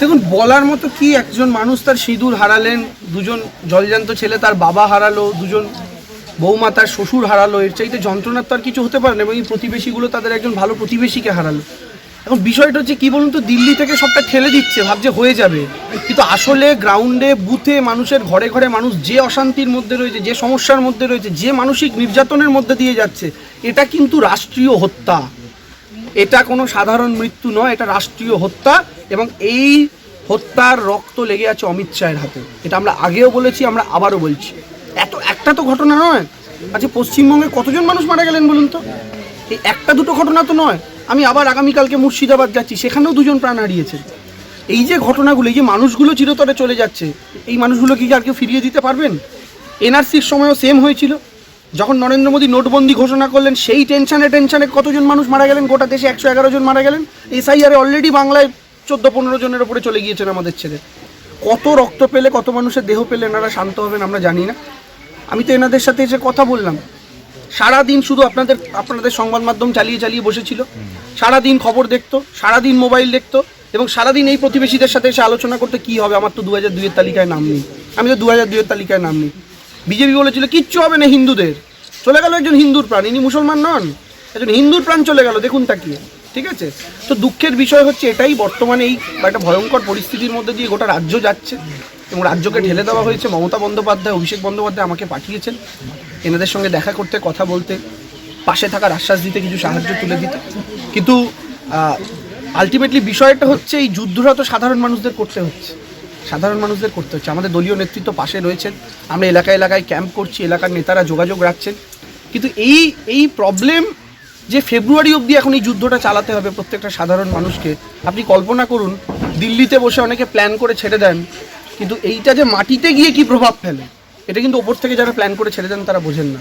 দেখুন, বলার মতো কি একজন মানুষ তার সিঁদুর হারালেন, দুজন জলজান্ত ছেলে তার বাবা হারালো, দুজন বৌমা তার শ্বশুর হারালো, এর চাইতে যন্ত্রণার তো আর কিছু হতে পারে না, এবং এই প্রতিবেশীগুলো তাদের একজন ভালো প্রতিবেশীকে হারালো। এখন বিষয়টা হচ্ছে কি বলুন তো, দিল্লি থেকে সবটা ঠেলে দিচ্ছে, ভাবছে হয়ে যাবে। কিন্তু আসলে গ্রাউন্ডে বুথে মানুষের, ঘরে ঘরে মানুষ যে অশান্তির মধ্যে রয়েছে, যে সমস্যার মধ্যে রয়েছে, যে মানসিক নির্যাতনের মধ্যে দিয়ে যাচ্ছে, এটা কিন্তু রাষ্ট্রীয় হত্যা। এটা কোনো সাধারণ মৃত্যু নয়, এটা রাষ্ট্রীয় হত্যা। এবং এই হত্যার রক্ত লেগে আছে অমিত শাহের হাতে। এটা আমরা আগেও বলেছি, আমরা আবারও বলছি। এত, একটা তো ঘটনা নয়। আচ্ছা পশ্চিমবঙ্গে কতজন মানুষ মারা গেলেন বলুন তো? এই একটা দুটো ঘটনা তো নয়। আমি আবার আগামীকালকে মুর্শিদাবাদ যাচ্ছি, সেখানেও দুজন প্রাণ হারিয়েছেন। এই যে ঘটনাগুলো, এই যে মানুষগুলো চিরতরে চলে যাচ্ছে, এই মানুষগুলো কি আর কেউ ফিরিয়ে দিতে পারবেন? এনআরসির সময়ও সেম হয়েছিল। যখন নরেন্দ্র মোদী নোটবন্দি ঘোষণা করলেন, সেই টেনশনে টেনশনে কতজন মানুষ মারা গেলেন? গোটা দেশে একশো এগারো জন মারা গেলেন। এসআইআরে অলরেডি বাংলায় চোদ্দ পনেরো জনের ওপরে চলে গিয়েছেন আমাদের ছেলে। কত রক্ত পেলে, কত মানুষের দেহ পেলে এনারা শান্ত হবেন আমরা জানি না। আমি তো এনাদের সাথে এসে কথা বললাম। সারা দিন শুধু আপনাদের আপনাদের সংবাদ মাধ্যম চালিয়ে চালিয়ে বসেছিল। সারা দিন খবর দেখতো সারা দিন মোবাইল দেখতো এবং সারাদিন এই প্রতিবেশীদের সাথে এসে আলোচনা করতে কি হবে? আমার তো দু হাজার দুইয়ের তালিকায় নাম নেই। আমি তো দু হাজার দুইয়ের তালিকায় নাম নেই। বিজেপি বলেছিল, কিচ্ছু হবে না হিন্দুদের। চলে গেল একজন হিন্দুর প্রাণ। ইনি মুসলমান নন, একজন হিন্দুর প্রাণ চলে গেল। দেখুন তাকিয়ে। ঠিক আছে? তো দুঃখের বিষয় হচ্ছে এটাই বর্তমানে এই একটা ভয়ঙ্কর পরিস্থিতির মধ্যে দিয়ে গোটা রাজ্য যাচ্ছে এবং রাজ্যকে ঢেলে দেওয়া হয়েছে। মমতা বন্দ্যোপাধ্যায়, অভিষেক বন্দ্যোপাধ্যায় আমাকে পাঠিয়েছেন এনাদের সঙ্গে দেখা করতে, কথা বলতে, পাশে থাকার আশ্বাস দিতে, কিছু সাহায্য তুলে দিতে। কিন্তু আলটিমেটলি বিষয়টা হচ্ছে এই যুদ্ধটা তো সাধারণ মানুষদের করতে হচ্ছে। সাধারণ মানুষদের করতে হচ্ছে। আমাদের দলীয় নেতৃত্ব পাশে রয়েছেন। আমরা এলাকায় এলাকায় ক্যাম্প করছি, এলাকার নেতারা যোগাযোগ রাখছেন। কিন্তু এই এই প্রবলেম যে ফেব্রুয়ারি অবধি এখন এই যুদ্ধটা চালাতে হবে প্রত্যেকটা সাধারণ মানুষকে আপনি কল্পনা করুন দিল্লিতে বসে অনেকে প্ল্যান করে ছেড়ে দেন কিন্তু এইটা যে মাটিতে গিয়ে কি প্রভাব ফেলে এটা কিন্তু ওপর থেকে যারা প্ল্যান করে ছেড়ে দেন তারা বোঝেন না।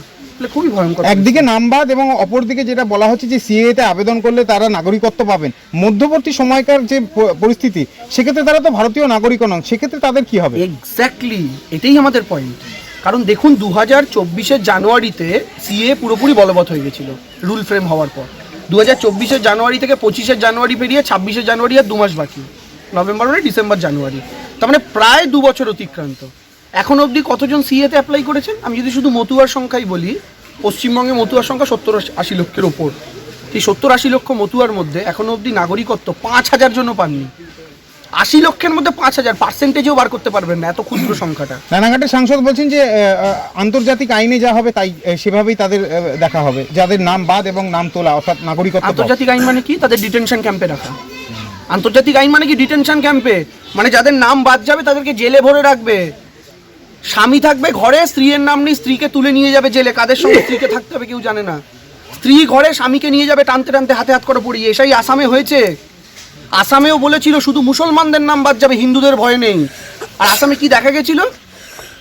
খুবই ভয়ঙ্কর একদিকে নামবাদ এবং অপরদিকে যেটা বলা হচ্ছে যে সিএতে আবেদন করলে তারা নাগরিকত্ব পাবেন। মধ্যবর্তী সময়কার যে পরিস্থিতি সেক্ষেত্রে তারা তো ভারতীয় নাগরিক নন সেক্ষেত্রে তাদের কি হবে? এক্স্যাক্টলি এটাই আমাদের পয়েন্ট কারণ দেখুন দু হাজার চব্বিশের জানুয়ারিতে সিএ পুরোপুরি বলবৎ হয়ে গেছিল, রুল ফ্রেম হওয়ার পর। দু হাজার চব্বিশের জানুয়ারি থেকে পঁচিশে জানুয়ারি পেরিয়ে ছাব্বিশে জানুয়ারি আর দু মাস বাকি, নভেম্বর মানে ডিসেম্বর, জানুয়ারি। তার মানে প্রায় দু বছর অতিক্রান্ত। এখন অবধি কতজন সিএতে অ্যাপ্লাই করেছেন? আমি যদি শুধু মতুয়ার সংখ্যাই বলি, পশ্চিমবঙ্গে মতুয়ার সংখ্যা সত্তর আশি লক্ষের ওপর। সেই সত্তর আশি লক্ষ মতুয়ার মধ্যে এখনও অবধি নাগরিকত্ব পাঁচ হাজার জন্য পাননি। আশি লক্ষের মধ্যে পাঁচ হাজার পার্সেন্টেজও বার করতে পারবেন না এত ক্ষুদ্র সংখ্যাটা। রানাঘাটের সাংসদ বলছেন যে আন্তর্জাতিক আইনে যা হবে তাই সেভাবেই তাদের দেখা হবে। যাদের নাম বাদ এবং নাম তোলা অর্থাৎ নাগরিকত্ব আন্তর্জাতিক আইন মানে কি? তাদের ডিটেনশন ক্যাম্পে রাখা। আন্তর্জাতিক আইন মানে কি? ডিটেনশন ক্যাম্পে মানে যাদের নাম বাদ যাবে তাদেরকে জেলে ভরে রাখবে। স্বামী থাকবে ঘরে স্ত্রীর নাম নেই স্ত্রীকে তুলে নিয়ে যাবে জেলে। কাদের সঙ্গে স্ত্রীকে থাকতে হবে কেউ জানে না। স্ত্রী ঘরে স্বামীকে নিয়ে যাবে টানতে টানতে হাতে হাত করে পড়িয়ে। এসাই আসামে হয়েছে। আসামেও বলেছিল শুধু মুসলমানদের নাম বাদ যাবে, হিন্দুদের ভয় নেই। আর আসামে কি দেখা গেছিল?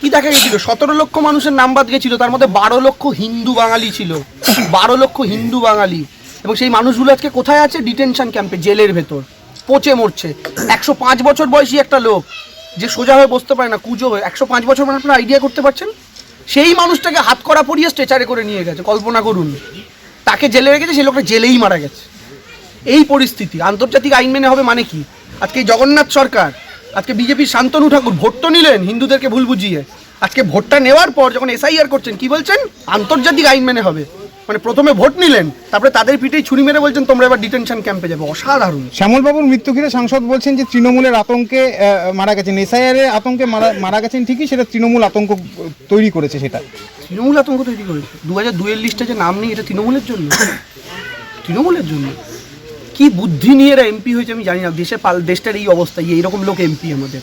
কি দেখা গেছিল? সতেরো লক্ষ মানুষের নাম বাদ গেছিল, তার মধ্যে বারো লক্ষ হিন্দু বাঙালি ছিল। বারো লক্ষ হিন্দু বাঙালি। এবং সেই মানুষগুলো আজকে কোথায় আছে? ডিটেনশন ক্যাম্পে, জেলের ভেতর। পচে মরছে। একশো পাঁচ বছর বয়সী একটা লোক, যে সোজা হয়ে বসতে পারে না, কুজো হয়ে। একশো পাঁচ বছর মানে আপনারা আইডিয়া করতে পারছেন? সেই মানুষটাকে হাত করা পরিয়ে স্ট্রেচারে করে নিয়ে গেছে, কল্পনা করুন। তাকে জেলে রেখেছে, সেই লোকটা জেলেই মারা গেছে। এই পরিস্থিতি আন্তর্জাতিক আইন মেনে হবে মানে কি? আজকে জগন্নাথ সরকার আজকে বিজেপির শান্তনু ঠাকুর ভোট তো নিলেন হিন্দুদেরকে ভুল বুঝিয়ে। আজকে ভোটটা নেওয়ার পর যখন এসআইআর করছেন কি বলছেন? আন্তর্জাতিক আইন মেনে হবে। মানে প্রথমে ভোট নিলেন তারপরে তাদের পিঠেই ছুরি মেরে বলছেন তোমরা এবার ডিটেনশন ক্যাম্পে যাবে। অসাধারণ। শ্যামলবাবুর মৃত্যু ঘিরে সাংসদ বলছেন যে তৃণমূলের আতঙ্কে মারা গেছেন। এসআইআর আতঙ্কে মারা মারা গেছেন ঠিকই সেটা তৃণমূল আতঙ্ক তৈরি করেছে সেটা। তৃণমূল আতঙ্ক তৈরি করেছে? দু হাজার দুয়ের লিস্টে যে নাম নেই এটা তৃণমূলের জন্য? তৃণমূলের জন্য? কি বুদ্ধি নিয়ে এরা এমপি হয়েছে আমি জানি না। দেশে পাল, দেশটার এই অবস্থা, এই এরকম লোক এমপি আমাদের।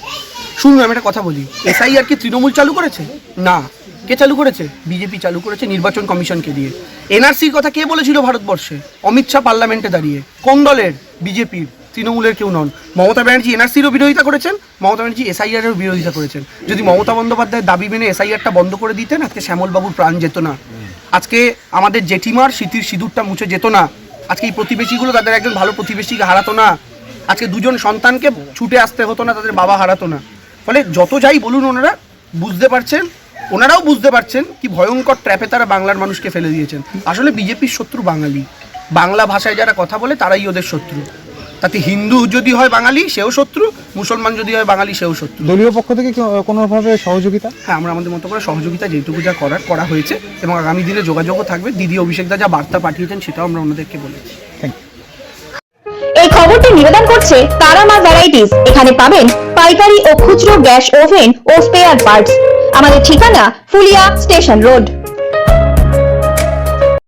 শুনুন, আমি একটা কথা বলি। এসআইআর কি তৃণমূল চালু করেছে? না। কে চালু করেছে? বিজেপি চালু করেছে নির্বাচন কমিশনকে দিয়ে। এনআরসির কথা কে বলেছিল ভারতবর্ষে? অমিত শাহ পার্লামেন্টে দাঁড়িয়ে। কোন দলের? বিজেপির তৃণমূলের কেউ নন। মমতা ব্যানার্জি এনআরসিরও বিরোধিতা করেছেন, মমতা ব্যানার্জি এসআইআরেরও বিরোধিতা করেছেন। যদি মমতা বন্দ্যোপাধ্যায়ের দাবি মেনে এসআইআরটা বন্ধ করে দিতেন, আজকে শ্যামলবাবুর প্রাণ যেত না। আজকে আমাদের জেঠিমার স্মৃতির সিঁদুরটা মুছে যেত না। আজকে এই প্রতিবেশীগুলো, তাদের একজন ভালো প্রতিবেশীকে হারাতো না। আজকে দুজন সন্তানকে ছুটে আসতে হতো না, তাদের বাবা হারাতো না। ফলে যত যাই বলুন ওনারা, বুঝতে পারছেন, ওনারাও বুঝতে পারছেন কি ভয়ঙ্কর ট্র্যাপে তারা বাংলার মানুষকে ফেলে দিয়েছেন। আসলে বিজেপির শত্রু বাঙালি। বাংলা ভাষায় যারা কথা বলে, তারাই ওদের শত্রু। তাতে হিন্দু যদি হয় বাঙালি, সেও শত্রু। মুসলমান যদি হয় বাঙালি সেও শত্রু। দলীয় পক্ষ থেকে কোনোভাবে সহযোগিতা? হ্যাঁ আমরা আমাদের মতো করে সহযোগিতা যেটুকু যা করার করা হয়েছে এবং আগামী দিনে যোগাযোগও থাকবে। দিদি অভিষেকদা যা বার্তা পাঠিয়েছেন সেটাও আমরা ওনাদেরকে বলেছি এই খবরটি নিবেদন করছে তারামা ভ্যারাইটিস এখানে পাবেন পাইকারি ও খুচরো গ্যাস ওভেন ও স্পেয়ার পার্টস আমাদের ঠিকানা ফুলিয়া স্টেশন রোড।